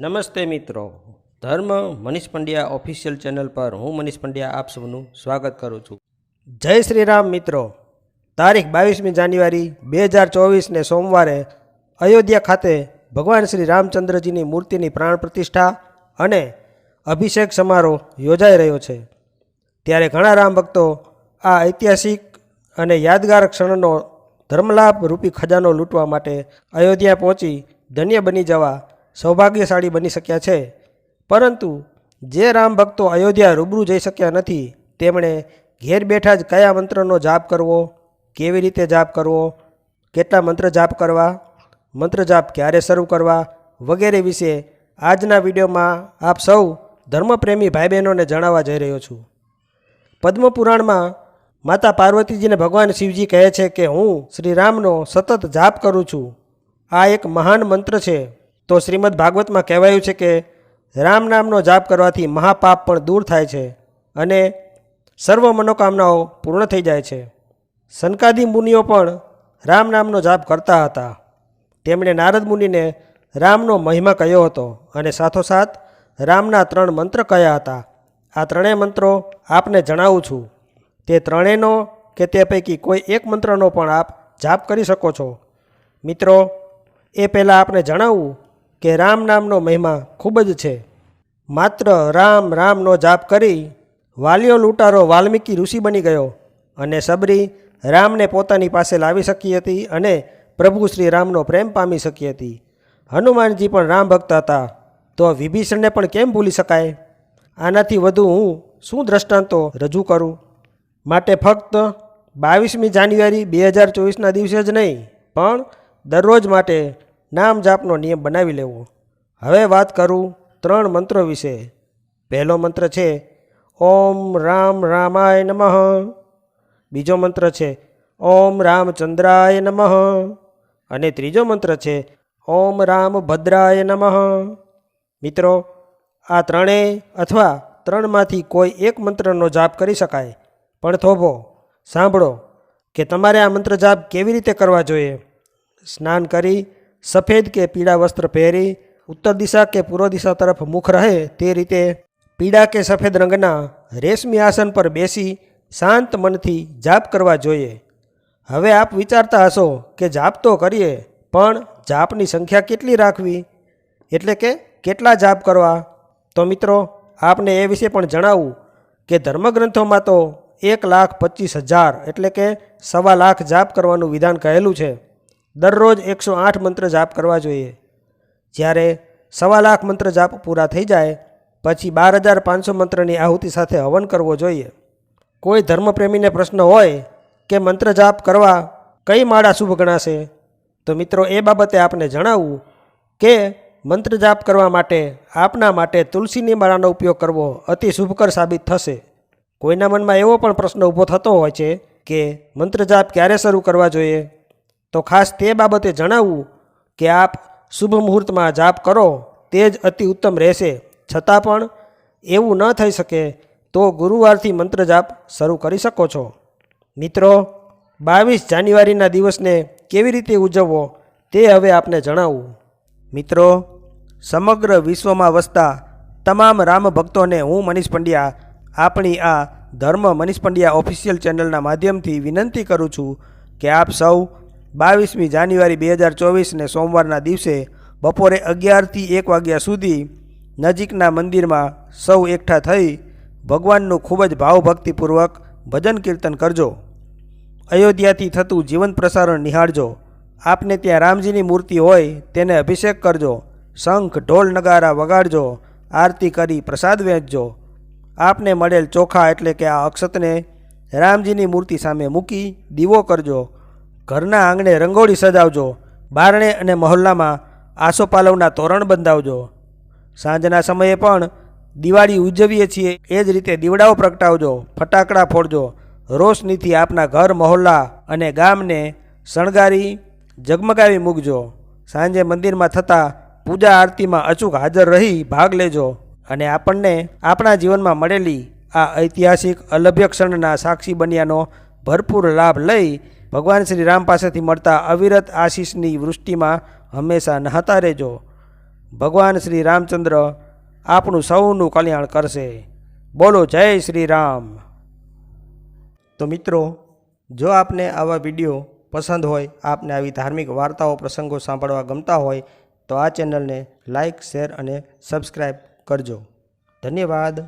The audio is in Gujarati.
નમસ્તે મિત્રો. ધર્મ મનીષ પંડ્યા ઓફિશિયલ ચેનલ પર હું મનીષ પંડ્યા આપ સૌનું સ્વાગત કરું છું. જય શ્રી રામ મિત્રો. તારીખ બાવીસમી જાન્યુઆરી બે હજાર ચોવીસને સોમવારે અયોધ્યા ખાતે ભગવાન શ્રી રામચંદ્રજીની મૂર્તિની પ્રાણ પ્રતિષ્ઠા અને અભિષેક સમારોહ યોજાઈ રહ્યો છે. ત્યારે ઘણા રામ ભક્તો આ ઐતિહાસિક અને યાદગાર ક્ષણનો ધર્મલાભ રૂપી ખજાનો લૂંટવા માટે અયોધ્યા પહોંચી ધન્ય બની જવા સૌભાગ્યશાળી બની શક્યા છે. પરંતુ જે રામ ભક્તો અયોધ્યા રૂબરૂ જઈ શક્યા નથી, તેમણે ઘેર બેઠા જ કયા મંત્રનો જાપ કરવો, કેવી રીતે જાપ કરવો, કેટલા મંત્ર જાપ કરવા, મંત્ર જાપ ક્યારે શરૂ કરવા વગેરે વિશે આજના વિડીયોમાં આપ સૌ ધર્મપ્રેમી ભાઈ બહેનોને જણાવવા જઈ રહ્યો છું. પદ્મપુરાણમાં માતા પાર્વતીજીને ભગવાન શિવજી કહે છે કે હું શ્રીરામનો સતત જાપ કરું છું. આ એક મહાન મંત્ર છે. તો શ્રીમદ ભાગવતમાં કહેવાયું છે કે રામ નામનો જાપ કરવાથી મહાપાપ પણ દૂર થાય છે અને સર્વ મનોકામનાઓ પૂર્ણ થઈ જાય છે. સનકાદી મુનિઓ પણ રામ નામનો જાપ કરતા હતા. તેમણે નારદ મુનિને રામનો મહિમા કહ્યો હતો અને સાથોસાથ રામના ત્રણ મંત્ર કયા હતા. આ ત્રણેય મંત્રો આપને જણાવું છું. તે ત્રણેયનો કે તે પૈકી કોઈ એક મંત્રનો પણ આપ જાપ કરી શકો છો. મિત્રો, એ પહેલાં આપને જણાવવું કે રામ નામનો મહિમા ખૂબ જ છે. માત્ર રામ રામનો જાપ કરી વાલીઓ લૂંટારો વાલ્મીકી ઋષિ બની ગયો અને સબરી રામને પોતાની પાસે લાવી શકી હતી અને પ્રભુ શ્રી રામનો પ્રેમ પામી શકી હતી. હનુમાનજી પણ રામ ભક્ત હતા. તો વિભીષણને પણ કેમ ભૂલી શકાય? આનાથી વધુ હું શું દ્રષ્ટાંતો રજૂ કરું? માટે ફક્ત બાવીસમી જાન્યુઆરી બે હજાર ચોવીસના દિવસે જ નહીં, પણ દરરોજ માટે નામ જાપનો નિયમ બનાવી લેવો. હવે વાત કરું ત્રણ મંત્રો વિશે. પહેલો મંત્ર છે, ઓમ રામ રામાય નમઃ. બીજો મંત્ર છે, ઓમ રામચંદ્રાય નમઃ. અને ત્રીજો મંત્ર છે, ઓમ રામ ભદ્રાય નમઃ. મિત્રો, આ ત્રણેય અથવા ત્રણમાંથી કોઈ એક મંત્રનો જાપ કરી શકાય. પણ થોભો, સાંભળો કે તમારે આ મંત્ર જાપ કેવી રીતે કરવા જોઈએ? સ્નાન કરી સફેદ કે પીળા વસ્ત્ર પહેરી, ઉત્તર દિશા કે પૂર્વ દિશા તરફ મુખ રહે તે રીતે પીળા કે સફેદ રંગના રેશમી આસન પર બેસી શાંત મનથી જાપ કરવા જોઈએ. હવે આપ વિચારતા હશો કે જાપ તો કરીએ, પણ જાપની સંખ્યા કેટલી રાખવી? એટલે કે કેટલા જાપ કરવા? તો મિત્રો, આપને એ વિશે પણ જણાવું કે ધર્મગ્રંથોમાં તો એક લાખ પચીસ હજાર એટલે કે સવા લાખ જાપ કરવાનું વિધાન કહેલું છે. દરરોજ એકસો આઠ મંત્ર જાપ કરવા જોઈએ. જ્યારે સવા લાખ મંત્ર જાપ પૂરા થઈ જાય, પછી બાર હજાર પાંચસો મંત્રની આહુતિ સાથે હવન કરવો જોઈએ. કોઈ ધર્મપ્રેમીને પ્રશ્ન હોય કે મંત્ર જાપ કરવા કઈ માળા શુભ ગણાશે, તો મિત્રો એ બાબતે આપને જણાવવું કે મંત્ર જાપ કરવા માટે, આપના માટે તુલસીની માળાનો ઉપયોગ કરવો અતિ શુભકર સાબિત થશે. કોઈના મનમાં એવો પણ પ્રશ્ન ઊભો થતો હોય છે કે મંત્ર જાપ ક્યારે શરૂ કરવા જોઈએ? તો ખાસ તે બાબતે જણાવવું કે આપ શુભ મુહૂર્તમાં જાપ કરો, તે જ અતિ ઉત્તમ રહેશે. છતાં પણ એવું ન થઈ શકે તો ગુરુવારથી મંત્ર જાપ શરૂ કરી શકો છો. મિત્રો, બાવીસ જાન્યુઆરીના દિવસને કેવી રીતે ઉજવવો તે હવે આપને જણાવું. મિત્રો, સમગ્ર વિશ્વમાં વસતા તમામ રામ ભક્તોને હું મનીષ પંડ્યા આપણી આ ધર્મ મનીષ પંડ્યા ઓફિશિયલ ચેનલના માધ્યમથી વિનંતી કરું છું કે આપ સૌ બાવીસમી જાન્યુઆરી બે હજાર ચોવીસને સોમવારના દિવસે બપોરે અગિયારથી એક વાગ્યા સુધી નજીકના મંદિરમાં સૌ એકઠા થઈ ભગવાનનું ખૂબ જ ભાવભક્તિપૂર્વક ભજન કીર્તન કરજો. અયોધ્યાથી થતું જીવન પ્રસારણ નિહાળજો. આપને ત્યાં રામજીની મૂર્તિ હોય તેને અભિષેક કરજો. શંખ, ઢોલ, નગારા વગાડજો. આરતી કરી પ્રસાદ વહેંચજો આપને મળેલ ચોખા એટલે કે આ અક્ષતને રામજીની મૂર્તિ સામે મૂકી દીવો કરજો. ઘરના આંગણે રંગોળી સજાવજો, બારણે અને મહોલ્લામાં આસોપાલવના તોરણ બંધાવજો. સાંજના સમયે પણ દિવાળી ઉજવીએ છીએ, એ જ રીતે દીવડાઓ પ્રગટાવજો, ફટાકડા ફોડજો, રોશનીથી આપના ઘર, મહોલ્લા અને ગામને શણગારી જગમગાવી મૂકજો. સાંજે મંદિરમાં થતા પૂજા આરતીમાં અચૂક હાજર રહી ભાગ લેજો અને આપણને આપણા જીવનમાં મળેલી આ ઐતિહાસિક અલભ્ય ક્ષણના સાક્ષી બન્યાનો ભરપૂર લાભ લઈ ભગવાન શ્રી રામ પાસેથી મળતા અવિરત આશીષની વૃષ્ટિમાં હંમેશા નહાતા રહેજો. ભગવાન શ્રી રામચંદ્ર આપણું સૌનું કલ્યાણ કરશે. બોલો જય શ્રી રામ તો મિત્રો, જો આપને આવા વીડિયો પસંદ હોય, આપને આવી ધાર્મિક વાર્તાઓ, પ્રસંગો સાંભળવા ગમતા હોય, તો આ ચેનલને લાઈક, શેર અને સબસ્ક્રાઈબ કરજો. ધન્યવાદ.